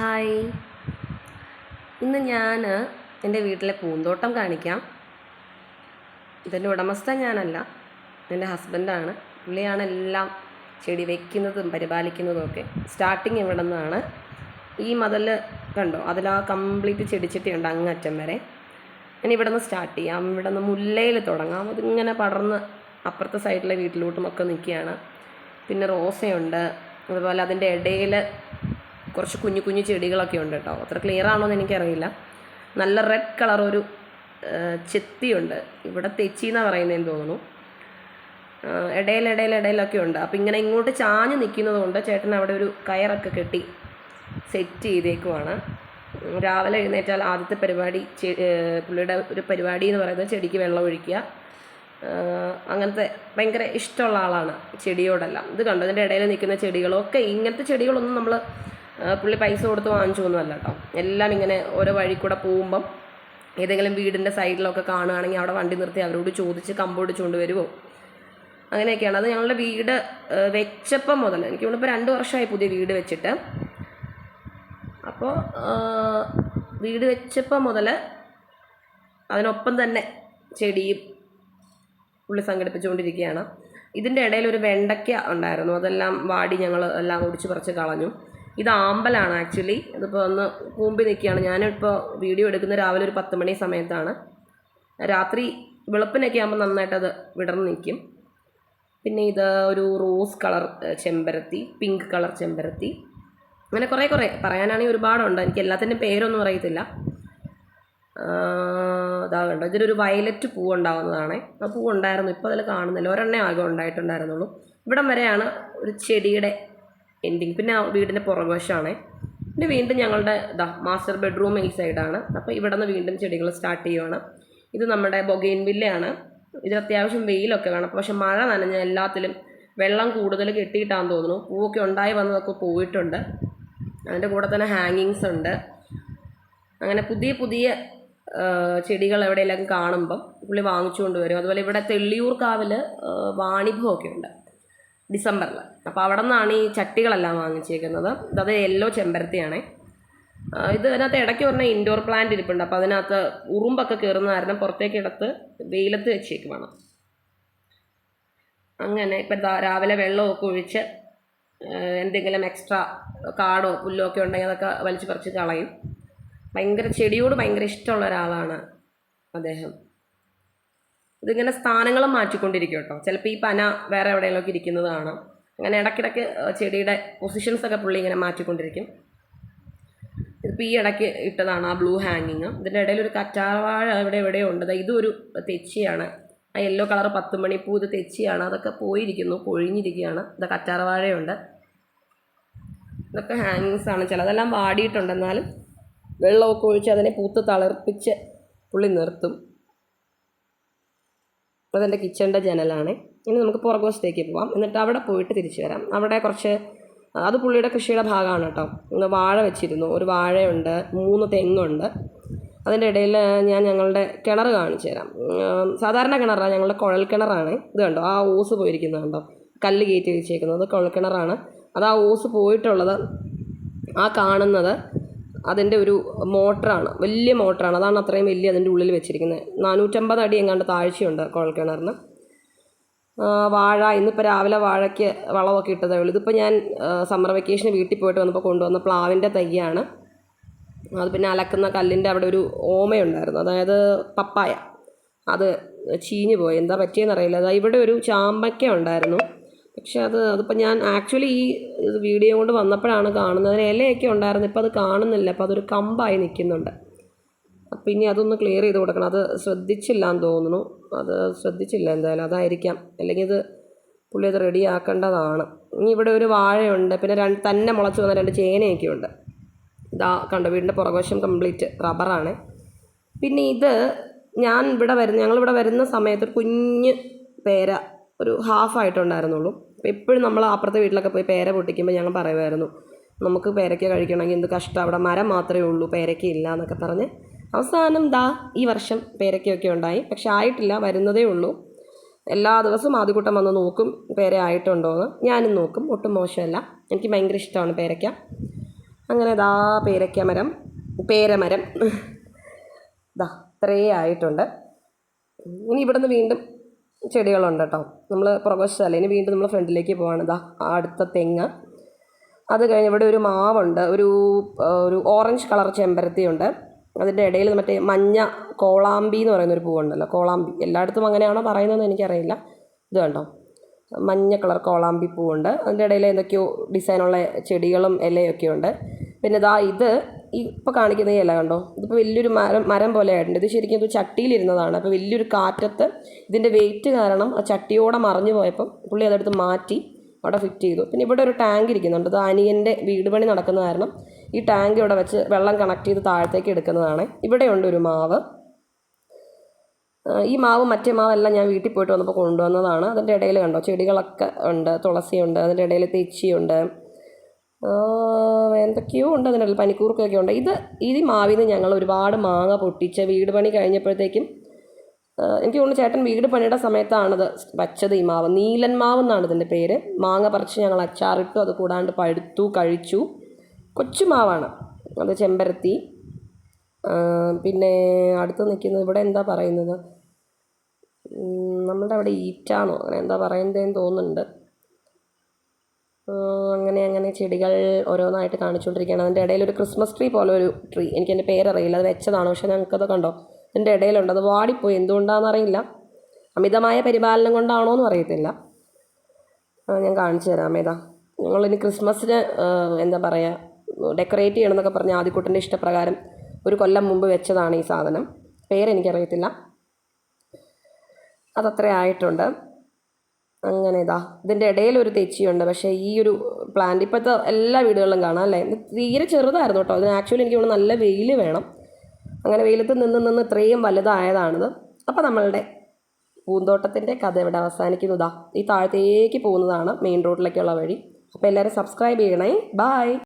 Hi. ഇന്ന് ഞാൻ എന്റെ വീട്ടിലെ പൂന്തോട്ടം കാണിക്കാം. ഇതിന്റെ ഉടമസ്ഥ ഞാനല്ല എന്റെ ഹസ്ബൻഡാണ്. പുള്ളിയാണ് എല്ലാം ചെടി വയ്ക്കുന്നതും പരിപാലിക്കുന്നതും ഒക്കെ. സ്റ്റാർട്ടിങ് ഇവിടെ നിന്നാണ്. ഈ മതിൽ കണ്ടോ? അതിൽ ആ കംപ്ലീറ്റ് ചെടിച്ചട്ടിയുണ്ട് അങ്ങറ്റം വരെ. ഞാൻ ഇവിടെ നിന്ന് സ്റ്റാർട്ട് ചെയ്യാം. ഇവിടെ നിന്ന് മുല്ലയിൽ തുടങ്ങാം. അതിങ്ങനെ പടർന്ന് അപ്പുറത്തെ സൈഡിലെ വീട്ടിലോട്ടും ഒക്കെ നിൽക്കുകയാണ്. പിന്നെ റോസയുണ്ട്. അതുപോലെ അതിന്റെ ഇടയിൽ കുറച്ച് കുഞ്ഞു കുഞ്ഞു ചെടികളൊക്കെ ഉണ്ട് കേട്ടോ. അത്ര ക്ലിയർ ആണോ എന്ന് എനിക്കറിയില്ല. നല്ല റെഡ് കളർ ഒരു ചെത്തിയുണ്ട്. ഇവിടെ തെച്ചി എന്നാണ് പറയുന്നതെന്ന് തോന്നുന്നു ഇടയിൽ ഇടയിൽ ഇടയിലൊക്കെ ഉണ്ട്. അപ്പം ഇങ്ങനെ ഇങ്ങോട്ട് ചാഞ്ഞ് നിൽക്കുന്നത് കൊണ്ട് ചേട്ടൻ അവിടെ ഒരു കയറൊക്കെ കെട്ടി സെറ്റ് ചെയ്തേക്കുവാണ്. രാവിലെ എഴുന്നേറ്റാൽ ആദ്യത്തെ പരിപാടി പുള്ളിയുടെ ഒരു പരിപാടി എന്ന് പറയുന്നത് ചെടിക്ക് വെള്ളം ഒഴിക്കുക. അങ്ങനത്തെ ഭയങ്കര ഇഷ്ടമുള്ള ആളാണ് ചെടിയോടെല്ലാം. ഇത് കണ്ടോ? ഇതിന്റെ ഇടയിൽ നിൽക്കുന്ന ചെടികളൊക്കെ ഇങ്ങനത്തെ ചെടികളൊന്നും നമ്മൾ പുള്ളി പൈസ കൊടുത്ത് വാങ്ങിച്ചൊന്നുമല്ല കേട്ടോ. എല്ലാം ഇങ്ങനെ ഓരോ വഴി കൂടെ പോകുമ്പം ഏതെങ്കിലും വീടിന്റെ സൈഡിലൊക്കെ കാണുകയാണെങ്കിൽ അവിടെ വണ്ടി നിർത്തി അവരോട് ചോദിച്ച് കമ്പോടിച്ചുകൊണ്ട് വരുമോ അങ്ങനെയൊക്കെയാണ്. അത് ഞങ്ങളുടെ വീട് വെച്ചപ്പം മുതൽ എനിക്ക് തോന്നുന്നു രണ്ട് വർഷമായി പുതിയ വീട് വെച്ചിട്ട്. അപ്പോൾ വീട് വെച്ചപ്പം മുതൽ അതിനൊപ്പം തന്നെ ചെടിയും പുള്ളി സംഘടിപ്പിച്ചുകൊണ്ടിരിക്കുകയാണ്. ഇതിന്റെ ഇടയിൽ ഒരു വെണ്ടയ്ക്ക ഉണ്ടായിരുന്നു. അതെല്ലാം വാടി ഞങ്ങൾ എല്ലാം ഒടിച്ച് പറിച്ച് കളഞ്ഞു. ഇത് ആമ്പലാണ് ആക്ച്വലി. ഇതിപ്പോൾ ഒന്ന് കൂമ്പി നിൽക്കുകയാണ് ഞാനിപ്പോൾ വീഡിയോ എടുക്കുന്ന രാവിലെ ഒരു പത്ത് മണി സമയത്താണ്. രാത്രി വെളുപ്പിനൊക്കെ ആകുമ്പോൾ നന്നായിട്ടത് വിടർന്ന് നിൽക്കും പിന്നെ ഇത് ഒരു റോസ് കളർ ചെമ്പരത്തി പിങ്ക് കളർ ചെമ്പരത്തി. അങ്ങനെ കുറേ കുറേ പറയാനാണെങ്കിൽ ഒരുപാടുണ്ട്. എനിക്ക് എല്ലാത്തിന്റെയും പേരൊന്നും അറിയത്തില്ല. ഇതാ കണ്ടോ. ഇതിലൊരു വയലറ്റ് പൂ ഉണ്ടാകുന്നതാണ് ആ പൂ ഉണ്ടായിരുന്നു. ഇപ്പോൾ അതിൽ കാണുന്നില്ല. ഒരെണ്ണേ ആകെ ഉണ്ടായിട്ടുണ്ടായിരുന്നുള്ളൂ. ഇവിടം വരെയാണ് ഒരു ചെടിയുടെ എൻഡിങ് പിന്നെ വീടിന്റെ പുറകുവശമാണ് പിന്നെ വീണ്ടും ഞങ്ങളുടെ ഇതാ മാസ്റ്റർ ബെഡ്റൂം ഈ സൈഡാണ് അപ്പോൾ ഇവിടെ നിന്ന് വീണ്ടും ചെടികൾ സ്റ്റാർട്ട് ചെയ്യുവാണ്. ഇത് നമ്മുടെ ബൊഗെയിൻ വില്ലയാണ് ഇതിൽ അത്യാവശ്യം വെയിലൊക്കെ വേണം പക്ഷെ മഴ നനഞ്ഞ എല്ലാത്തിലും വെള്ളം കൂടുതൽ കെട്ടിയിട്ടാന്ന് തോന്നുന്നു. പൂവൊക്കെ ഉണ്ടായി വന്നതൊക്കെ പോയിട്ടുണ്ട്. അതിന്റെ കൂടെ തന്നെ ഹാങ്ങിങ്സ് ഉണ്ട്. അങ്ങനെ പുതിയ പുതിയ ചെടികൾ എവിടെയെല്ലാം കാണുമ്പം പുള്ളി വാങ്ങിച്ചുകൊണ്ട് വരും. അതുപോലെ ഇവിടെ തെള്ളിയൂർ കാവിൽ വാണിഭമൊക്കെ ഉണ്ട്. ഡിസംബറിൽ അപ്പോൾ അവിടെ നിന്നാണ് ഈ ചട്ടികളെല്ലാം വാങ്ങിച്ചേക്കുന്നത് അത് യെല്ലോ ചെമ്പരത്തിയാണേ. ഇത് അതിനകത്ത് ഇടയ്ക്ക് പറഞ്ഞ ഇൻഡോർ പ്ലാന്റ് ഇരിപ്പുണ്ട്. അപ്പോൾ അതിനകത്ത് ഉറുമ്പൊക്കെ കയറുന്ന കാരണം പുറത്തേക്ക് എടുത്ത് വെയിലത്ത് വെച്ചേക്ക് വേണം അങ്ങനെ ഇപ്പം രാവിലെ വെള്ളമൊക്കെ ഒഴിച്ച് എന്തെങ്കിലും എക്സ്ട്രാ കാടോ പുല്ലോ ഒക്കെ ഉണ്ടെങ്കിൽ അതൊക്കെ വലിച്ചു പറിച്ച് കളയും. ഭയങ്കര ചെടിയോട് ഭയങ്കര ഇഷ്ടമുള്ള ഒരാളാണ് അദ്ദേഹം. ഇതിങ്ങനെ സ്ഥാനങ്ങൾ മാറ്റിക്കൊണ്ടിരിക്കും കേട്ടോ ചിലപ്പോൾ ഈ പന വേറെ എവിടെയെങ്കിലുമൊക്കെ ഇരിക്കുന്നത് കാണാം. അങ്ങനെ ഇടയ്ക്കിടയ്ക്ക് ചെടിയുടെ പൊസിഷൻസ് ഒക്കെ പുള്ളി ഇങ്ങനെ മാറ്റിക്കൊണ്ടിരിക്കും. ഇതിപ്പോൾ ഈ ഇടയ്ക്ക് ഇട്ടതാണ് ആ ബ്ലൂ ഹാങ്ങിങ് ഇതിന്റെ ഇടയിൽ ഒരു കറ്റാവാഴ ഇവിടെ എവിടെയോ ഉണ്ട്. ഇതും ഒരു തെച്ചിയാണ്. ആ യെല്ലോ കളർ പത്ത് മണിപ്പൂ ഇത് തെച്ചിയാണ്. അതൊക്കെ പോയിരിക്കുന്നു പൊഴിഞ്ഞിരിക്കുകയാണ്. ഇത് കറ്റാറവാഴയുണ്ട് ഇതൊക്കെ ഹാങ്ങിങ്സ് ആണ്. ചിലതെല്ലാം വാടിയിട്ടുണ്ട്. എന്നാലും വെള്ളമൊക്കെ ഒഴിച്ച് അതിനെ പൂത്ത് തളർപ്പിച്ച് പുള്ളി നിർത്തും. അതെന്റെ കിച്ചണിന്റെ ജനലാണ്. ഇനി നമുക്ക് പുറകുവശത്തേക്ക് പോവാം. എന്നിട്ട് അവിടെ പോയിട്ട് തിരിച്ചു വരാം. അവിടെ കുറച്ച് അത് പുള്ളിയുടെ കൃഷിയുടെ ഭാഗമാണ് കേട്ടോ. വാഴ വെച്ചിരുന്നു. ഒരു വാഴയുണ്ട് മൂന്ന് തെങ്ങുണ്ട്. അതിന്റെ ഇടയിൽ ഞാൻ ഞങ്ങളുടെ കിണർ കാണിച്ചു തരാം. സാധാരണ കിണറാണ് ഞങ്ങളുടെ കുഴൽ കിണറാണ്. ഇത് കണ്ടോ? ആ ഓസ് പോയിരിക്കുന്നത് കണ്ടോ? കല്ല് കയറ്റി വെച്ചേക്കുന്നത് കുഴൽ കിണറാണ്. അത് ആ ഓസ് പോയിട്ടുള്ളത് ആ കാണുന്നത് അതിന്റെ ഒരു മോട്ടറാണ്. വലിയ മോട്ടറാണ്. അതാണ് അത്രയും വലിയ അതിന്റെ ഉള്ളിൽ വെച്ചിരിക്കുന്നത്. നാനൂറ്റമ്പത് അടി എങ്ങാണ്ട് താഴ്ചയുണ്ട് കുഴൽ കിണറിന്. വാഴ. ഇന്നിപ്പോൾ രാവിലെ വാഴയ്ക്ക് വളമൊക്കെ ഇട്ടതേ ഉള്ളൂ. ഇതിപ്പോൾ ഞാൻ സമ്മർ വെക്കേഷന് വീട്ടിൽ പോയിട്ട് വന്നപ്പോൾ കൊണ്ടുവന്ന പ്ലാവിന്റെ തൈയാണ്. അത് പിന്നെ അലക്കുന്ന കല്ലിന്റെ അവിടെ ഒരു ഓമയുണ്ടായിരുന്നു. അതായത് പപ്പായ. അത് ചീഞ്ഞു പോയി. എന്താ പറ്റിയെന്നറിയില്ല. അതാ ഇവിടെ ഒരു ചാമ്പയ്ക്ക ഉണ്ടായിരുന്നു. പക്ഷെ അത് അതിപ്പോൾ ഞാൻ ആക്ച്വലി ഈ വീഡിയോ കൊണ്ട് വന്നപ്പോഴാണ് കാണുന്നത്. അതിന് ഇലയൊക്കെ ഉണ്ടായിരുന്നു. ഇപ്പോൾ അത് കാണുന്നില്ല. അപ്പോൾ അതൊരു കമ്പായി നിൽക്കുന്നുണ്ട്. അപ്പം ഇനി അതൊന്ന് ക്ലിയർ ചെയ്ത് കൊടുക്കണം. അത് ശ്രദ്ധിച്ചില്ല എന്ന് തോന്നുന്നു. അത് ശ്രദ്ധിച്ചില്ല എന്തായാലും. അതായിരിക്കാം. അല്ലെങ്കിൽ ഇത് പുള്ളി അത് റെഡി ആക്കേണ്ടതാണ്. ഇനി ഇവിടെ ഒരു വാഴയുണ്ട്. പിന്നെ രണ്ട് തന്നെ മുളച്ച് വന്ന രണ്ട് ചേനയൊക്കെ ഉണ്ട്. ഇതാ കണ്ടോ വീടിന്റെ പുറകുവശം കംപ്ലീറ്റ് റബ്ബറാണ് പിന്നെ ഇത് ഞാൻ ഇവിടെ വരുന്ന ഞങ്ങളിവിടെ വരുന്ന സമയത്ത് കുഞ്ഞ് പേര ഒരു ഹാഫ് ആയിട്ടുണ്ടായിരുന്നുള്ളൂ. അപ്പോൾ എപ്പോഴും നമ്മൾ അപ്പുറത്തെ വീട്ടിലൊക്കെ പോയി പേര പൊട്ടിക്കുമ്പോൾ ഞങ്ങൾ പറയുമായിരുന്നു നമുക്ക് പേരയ്ക്ക കഴിക്കണമെങ്കിൽ എന്ത് കഷ്ടം? അവിടെ മരം മാത്രമേ ഉള്ളൂ പേരയ്ക്ക ഇല്ല എന്നൊക്കെ പറഞ്ഞ് അവസാനം ദാ ഈ വർഷം പേരയ്ക്കൊക്കെ ഉണ്ടായി. പക്ഷെ ആയിട്ടില്ല വരുന്നതേ ഉള്ളൂ. എല്ലാ ദിവസവും ആദ്യകൂട്ടം വന്ന് നോക്കും പേര ആയിട്ടുണ്ടോ എന്ന്. ഞാനും നോക്കും ഒട്ടും മോശമല്ല. എനിക്ക് ഭയങ്കര ഇഷ്ടമാണ് പേരയ്ക്ക. അങ്ങനെ ദാ പേരയ്ക്ക മരം പേരമരം ദാ ഇത്രയേ ആയിട്ടുണ്ട്. ഇനി ഇവിടുന്ന് വീണ്ടും ചെടികളുണ്ട് കേട്ടോ നമ്മൾ പുറകുവശത്തല്ല? ഇനി വീണ്ടും നമ്മൾ ഫ്രണ്ടിലേക്ക് പോവാണ്. ഇതാ അടുത്ത തെങ്ങ്. അത് കഴിഞ്ഞ് ഇവിടെ ഒരു മാവുണ്ട്. ഒരു ഒരു ഓറഞ്ച് കളർ ചെമ്പരത്തിയുണ്ട്. അതിന്റെ ഇടയിൽ മറ്റേ മഞ്ഞ കോളാമ്പി എന്ന് പറയുന്ന ഒരു പൂവുണ്ടല്ലോ. കോളാമ്പി. എല്ലായിടത്തും അങ്ങനെയാണോ പറയുന്നതെന്ന് എനിക്കറിയില്ല. ഇത് കണ്ടോ? മഞ്ഞ കളർ കോളാമ്പി പൂവുണ്ട്. അതിന്റെ ഇടയിൽ എന്തൊക്കെയോ ഡിസൈനുള്ള ചെടികളും ഇലയൊക്കെ ഉണ്ട് പിന്നെ ഇതാ ഇത് ഈ ഇപ്പോൾ കാണിക്കുന്ന ഈ ഇല കണ്ടോ? ഇതിപ്പോൾ വലിയൊരു മരം മരം പോലെ ആയിട്ടുണ്ട്. ഇത് ശരിക്കും ഇത് ചട്ടിയിലിരുന്നതാണ്. അപ്പോൾ വലിയൊരു കാറ്റത്ത് ഇതിന്റെ വെയിറ്റ് കാരണം ആ ചട്ടിയോടെ മറിഞ്ഞു പോയപ്പം പുള്ളി അതെടുത്ത് മാറ്റി അവിടെ ഫിറ്റ് ചെയ്തു. പിന്നെ ഇവിടെ ഒരു ടാങ്ക് ഇരിക്കുന്നുണ്ട്. അത് അനിയന്റെ വീട് പണി നടക്കുന്ന കാരണം ഈ ടാങ്ക് ഇവിടെ വെച്ച് വെള്ളം കണക്ട് ചെയ്ത് താഴത്തേക്ക് എടുക്കുന്നതാണ്. ഇവിടെയുണ്ട് ഒരു മാവ്. ഈ മാവ് മറ്റേ മാവെല്ലാം ഞാൻ വീട്ടിൽ പോയിട്ട് വന്നപ്പോൾ കൊണ്ടുവന്നതാണ്. അതിന്റെ ഇടയിൽ കണ്ടോ? ചെടികളൊക്കെ ഉണ്ട് തുളസിയുണ്ട് അതിന്റെ ഇടയിൽ തെച്ചിയുണ്ട്. എന്തൊക്കെയോ ഉണ്ട് ഇടയിൽ പനിക്കൂർക്കൊക്കെ ഉണ്ട്. ഇത് ഈ മാവിൽ നിന്ന് ഞങ്ങൾ ഒരുപാട് മാങ്ങ പൊട്ടിച്ച് വീട് പണി കഴിഞ്ഞപ്പോഴത്തേക്കും എനിക്ക് തോന്നുന്നു ചേട്ടൻ വീട് പണിയുടെ സമയത്താണത് വച്ചത് ഈ മാവ്. നീലൻ മാവ് എന്നാണ് ഇതിന്റെ പേര്. മാങ്ങ പറിച്ച് ഞങ്ങൾ അച്ചാറിട്ടു അത് കൂടാണ്ട് പഴുത്തു കഴിച്ചു. കൊച്ചു മാവാണ്. അത് ചെമ്പരത്തി. പിന്നെ അടുത്ത് നിൽക്കുന്നത് ഇവിടെ എന്താ പറയുന്നത്? നമ്മളുടെ അവിടെ ഈറ്റാണോ? അങ്ങനെ എന്താ പറയുന്നതെന്ന് തോന്നുന്നുണ്ട്. അങ്ങനെ അങ്ങനെ ചെടികൾ ഓരോന്നായിട്ട് കാണിച്ചുകൊണ്ടിരിക്കുകയാണ്. അതിന്റെ ഇടയിൽ ഒരു ക്രിസ്മസ് ട്രീ പോലെ ഒരു ട്രീ എനിക്ക് എന്റെ പേരറിയില്ല അത് വെച്ചതാണ്. പക്ഷേ ഞങ്ങൾക്കത് കണ്ടോ? അതിന്റെ ഇടയിലുണ്ട്. അത് വാടിപ്പോയി. എന്തുകൊണ്ടാണെന്നറിയില്ല അമിതമായ പരിപാലനം കൊണ്ടാണോ എന്ന് അറിയത്തില്ല. ഞാൻ കാണിച്ചു തരാം ഏതാ ഞങ്ങളിനി ക്രിസ്മസിന് എന്താ പറയുക ഡെക്കറേറ്റ് ചെയ്യണമെന്നൊക്കെ പറഞ്ഞ് ആദ്യക്കുട്ടന്റെ ഇഷ്ടപ്രകാരം ഒരു കൊല്ലം മുമ്പ് വെച്ചതാണ് ഈ സാധനം. പേരെനിക്കറിയത്തില്ല. അതത്രേ ആയിട്ടുണ്ട്. അങ്ങനെ ഇതാ. ഇതിന്റെ ഇടയിൽ ഒരു തെച്ചിയുണ്ട്. പക്ഷേ ഈ ഒരു പ്ലാന്റ് ഇപ്പോഴത്തെ എല്ലാ വീടുകളിലും കാണാം അല്ലേ? തീരെ ചെറുതായിരുന്നു കേട്ടോ. അതിന് ആക്ച്വലി എനിക്ക് തോന്നുന്നു നല്ല വെയിൽ വേണം. അങ്ങനെ വെയിലത്ത് നിന്ന് നിന്ന് ഇത്രയും വലുതായതാണിത്. അപ്പോൾ നമ്മളുടെ പൂന്തോട്ടത്തിന്റെ കഥ ഇവിടെ അവസാനിക്കുന്നു ഇതാ. ഈ താഴത്തേക്ക് പോകുന്നതാണ് മെയിൻ റോഡിലേക്കുള്ള വഴി. അപ്പോൾ എല്ലാവരും സബ്സ്ക്രൈബ് ചെയ്യണേ. ബായ്